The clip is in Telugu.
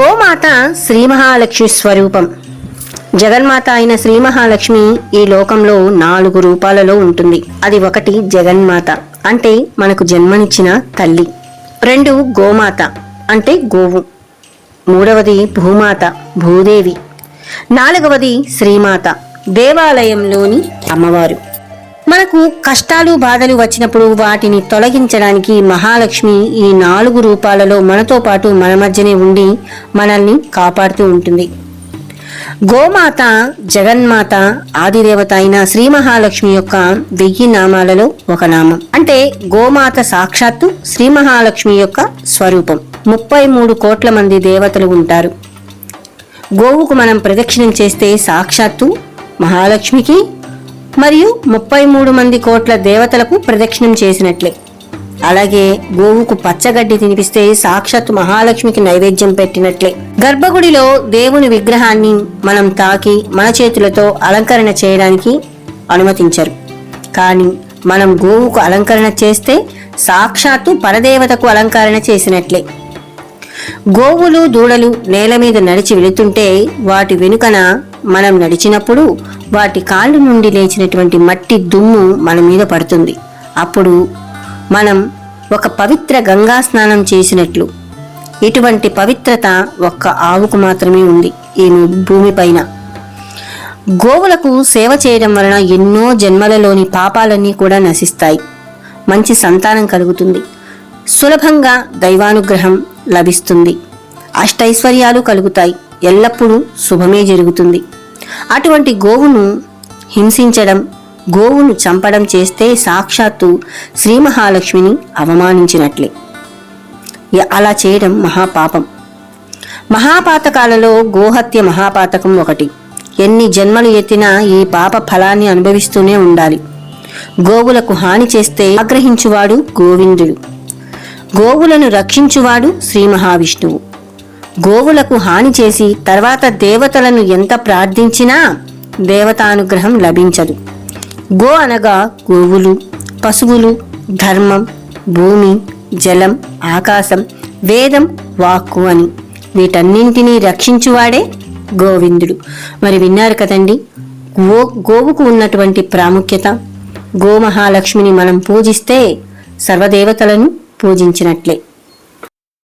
గోమాత శ్రీ మహాలక్ష్మి స్వరూపం. జగన్మాత అయిన శ్రీ మహాలక్ష్మి ఈ లోకంలో నాలుగు రూపాలలో ఉంటుంది. అది ఒకటి జగన్మాత. అంటే మనకు జన్మనిచ్చిన తల్లి. రెండు గోమాత. అంటే గోవు. మూడవది భూమాత భూదేవి. నాలుగవది శ్రీమాత. దేవాలయంలోని అమ్మవారు. మనకు కష్టాలు బాధలు వచ్చినప్పుడు వాటిని తొలగించడానికి మహాలక్ష్మి ఈ నాలుగు రూపాలలో మనతో పాటు మన మధ్యనే ఉండి మనల్ని కాపాడుతూ ఉంటుంది. గోమాత జగన్మాత ఆదిదేవత అయిన శ్రీ మహాలక్ష్మి యొక్క వెయ్యి నామాలలో ఒక నామం. అంటే గోమాత సాక్షాత్తు శ్రీ మహాలక్ష్మి యొక్క స్వరూపం. ముప్పై మూడు కోట్ల మంది దేవతలు ఉంటారు. గోవుకు మనం ప్రదక్షిణం చేస్తే సాక్షాత్తు మహాలక్ష్మికి మరియు ముప్పై మూడు మంది కోట్ల దేవతలకు ప్రదక్షిణం చేసినట్లే. అలాగే గోవుకు పచ్చగడ్డి తినిపిస్తే సాక్షాత్ మహాలక్ష్మికి నైవేద్యం పెట్టినట్లే. గర్భగుడిలో దేవుని విగ్రహాన్ని మనం తాకి మన చేతులతో అలంకరణ చేయడానికి అనుమతించరు. కానీ మనం గోవుకు అలంకరణ చేస్తే సాక్షాత్తు పరదేవతకు అలంకరణ చేసినట్లే. గోవులు దూడలు నేల మీద నడిచి వెళుతుంటే వాటి వెనుకన మనం నడిచినప్పుడు వాటి కాళ్ళు నుండి లేచినటువంటి మట్టి దుమ్ము మన మీద పడుతుంది. అప్పుడు మనం ఒక పవిత్ర గంగా స్నానం చేసినట్లు. ఇటువంటి పవిత్రత ఒక్క ఆవుకు మాత్రమే ఉంది ఈ భూమిపైన గోవులకు సేవ చేయడం వలన ఎన్నో జన్మలలోని పాపాలన్నీ కూడా నశిస్తాయి. మంచి సంతానం కలుగుతుంది. సులభంగా దైవానుగ్రహం లభిస్తుంది. అష్టైశ్వర్యాలు కలుగుతాయి. ఎల్లప్పుడూ శుభమే జరుగుతుంది. అటువంటి గోవును హింసించడం గోవును చంపడం చేస్తే సాక్షాత్తు శ్రీ మహాలక్ష్మిని అవమానించినట్లే. అలా చేయడం మహాపాపం. మహాపాతకాలలో గోహత్య మహాపాతకం ఒకటి. ఎన్ని జన్మలు ఎత్తినా ఈ పాప ఫలాన్ని అనుభవిస్తూనే ఉండాలి. గోవులకు హాని చేస్తే ఆగ్రహించువాడు గోవిందుడు. గోవులను రక్షించువాడు శ్రీ మహావిష్ణువు. గోవులకు హాని చేసి తర్వాత దేవతలను ఎంత ప్రార్థించినా దేవతానుగ్రహం లభించదు. గో అనగా గోవులు పశువులు ధర్మం భూమి జలం ఆకాశం వేదం వాక్కు అని. వీటన్నింటినీ రక్షించువాడే గోవిందుడు. మరి విన్నారు కదండి గో గోవుకు ఉన్నటువంటి ప్రాముఖ్యత. గోమహాలక్ష్మిని మనం పూజిస్తే సర్వదేవతలను పూజించినట్లే.